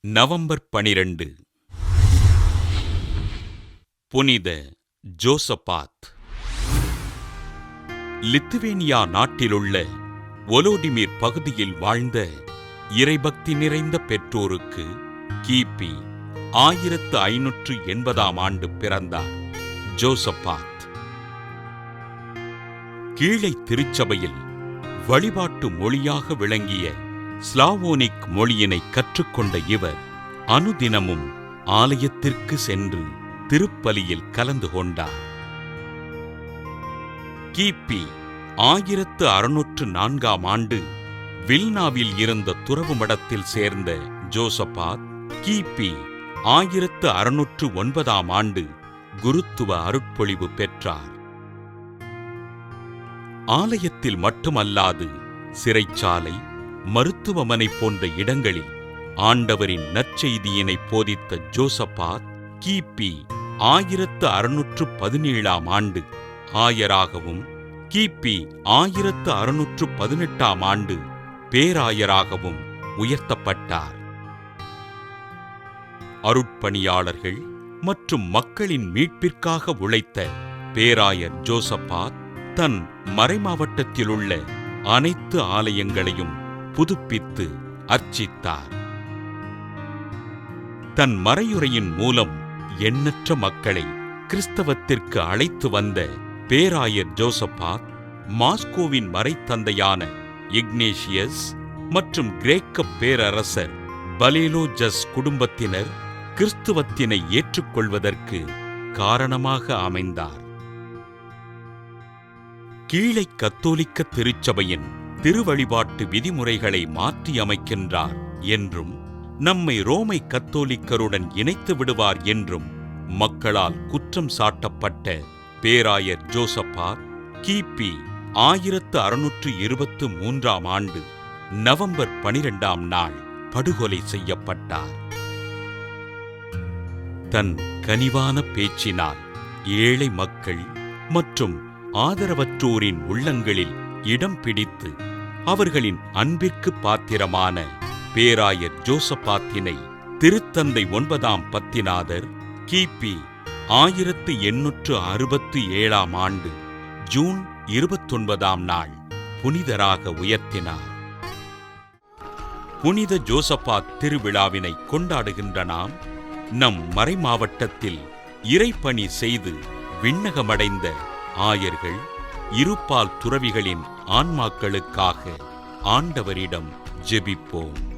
November பனிரெண்டு. புனித ஜோசபாத். Lithuania நாட்டிலுள்ள ஒலோடிமிர் பகுதியில் வாழ்ந்த இறைபக்தி நிறைந்த பெற்றோருக்கு கிபி ஆயிரத்து ஐநூற்று எண்பதாம் ஆண்டு பிறந்தார் ஜோசபாத். கீழை திருச்சபையில் வழிபாட்டு மொழியாக விளங்கிய ஸ்லாவோனிக் மொழியினை கற்றுக்கொண்ட இவர் அனுதினமும் ஆலயத்திற்கு சென்று திருப்பலியில் கலந்து கொண்டார். கிபி ஆயிரத்து அறுநூற்று நான்காம் ஆண்டு வில்னாவில் இருந்த துறவு மடத்தில் சேர்ந்த ஜோசபாத் கிபி ஆயிரத்து அறுநூற்று ஒன்பதாம் ஆண்டு குருத்துவ அருட்பொழிவு பெற்றார். ஆலயத்தில் மட்டுமல்லாது சிறைச்சாலை மருத்துவமனை போன்ற இடங்களில் ஆண்டவரின் நற்செய்தியினை போதித்த ஜோசப்பா கிபி ஆயிரத்து அறுநூற்று பதினேழாம் ஆண்டு ஆயராகவும் கிபி ஆயிரத்து அறுநூற்று பதினெட்டாம் ஆண்டு பேராயராகவும் உயர்த்தப்பட்டார். அருட்பணியாளர்கள் மற்றும் மக்களின் மீட்பிற்காக உழைத்த பேராயர் ஜோசபாத் தன் மறைமாவட்டத்திலுள்ள அனைத்து ஆலயங்களையும் புதுப்பித்து அர்ச்சித்தார். தன் மறையுரையின் மூலம் எண்ணற்ற மக்களை கிறிஸ்தவத்திற்கு அழைத்து வந்த பேராயர் ஜோசப்பாத் மாஸ்கோவின் மறைத்தந்தையான இக்னேஷியஸ் மற்றும் கிரேக்க பேரரசர் பலேலோஜஸ் குடும்பத்தினர் கிறிஸ்துவத்தினை ஏற்றுக்கொள்வதற்கு காரணமாக அமைந்தார். கீழை கத்தோலிக்க திருச்சபையின் திருவழிபாட்டு விதிமுறைகளை மாற்றியமைக்கின்றார் என்றும் நம்மை ரோமை கத்தோலிக்கருடன் இணைத்து விடுவார் என்றும் மக்களால் குற்றம் சாட்டப்பட்ட பேராயர் ஜோசப்பார் கிபி ஆயிரத்து அறுநூற்று இருபத்து மூன்றாம் ஆண்டு நவம்பர் பனிரெண்டாம் நாள் படுகொலை செய்யப்பட்டார். தன் கனிவான பேச்சினால் ஏழை மக்கள் மற்றும் ஆதரவற்றோரின் உள்ளங்களில் இடம் பிடித்து அவர்களின் அன்பிற்கு பாத்திரமான பேராயர் ஜோசபாத்தினை திருத்தந்தை ஒன்பதாம் பத்திநாதர் கிபி ஆயிரத்து எண்ணூற்று அறுபத்து ஏழாம் ஆண்டு ஜூன் இருபத்தொன்பதாம் நாள் புனிதராக உயர்த்தினார். புனித ஜோசபாத் திருவிழாவினை கொண்டாடுகின்ற நாம் நம் மறைமாவட்டத்தில் இறைப்பணி செய்து விண்ணகமடைந்த ஆயர்கள் இருப்பால் துறவிகளின் ஆன்மாக்களுக்காக ஆண்டவரிடம் ஜெபிப்போம்.